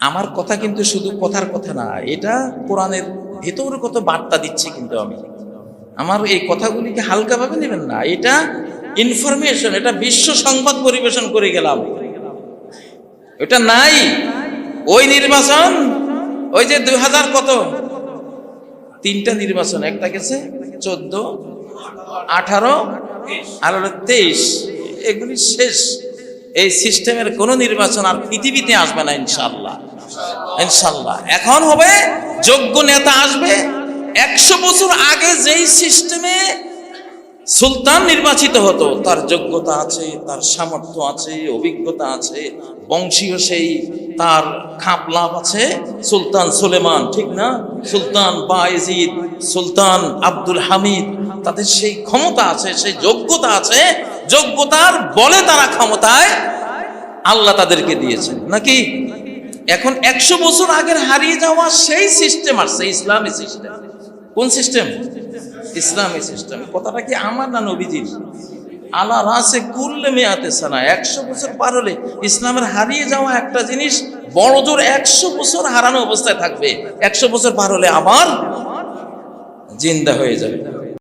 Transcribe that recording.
আমার কথা কিন্তু শুধু কথার কথা না, এটা কোরআনের ভেতর কত বার্তা দিচ্ছে কিন্তু আমি। আমার এই কথাগুলিকে হালকাভাবে নেবেন না, এটা ইনফরমেশন এটা বিশ্ব সংবাদ পরিবেশন করে গেলাম। এটা নাই। ওই নির্বাচন, ওই যে দুই হাজার কত? তিনটা নির্বাচন, একটা গেছে চোদ্দ, আঠারো, আর তেইশ। এগুলি শেষ। এই সিস্টেমের কোনো নির্বাচন আর পৃথিবীতে আসবে না ইনশাল্লাহ ইনশাল্লাহ। এখন হবে যোগ্য নেতা আসবে। একশো বছর আগে যেই সিস্টেমে সুলতান নির্বাচিত হতো, তার যোগ্যতা আছে, তার সামর্থ্য আছে, অভিজ্ঞতা আছে, বংশীয় সেই, তার খাপ লাভ আছে। সুলতান সুলেমান, ঠিক না? সুলতান বায়েজিদ, সুলতান আব্দুল হামিদ, তাদের সেই ক্ষমতা আছে, সেই যোগ্যতা আছে। যোগ্যতার বলে তারা ক্ষমতায় আল্লাহ তাদেরকে দিয়েছেন। নাকি? এখন একশো বছর আগের হারিয়ে যাওয়া সেই সিস্টেম আসছে ইসলামী সিস্টেম কোন সিস্টেম ইসলামী সিস্টেম কথাটা কি আমার না নবীজির? আলা রাসে কুল্লে মেয়াতে সানা। একশো বছর পার হলে ইসলামের হারিয়ে যাওয়া একটা জিনিস বড় জোর একশো বছর হারানো অবস্থায় থাকবে। একশো বছর পার হলে আবার জিন্দা হয়ে যাবে।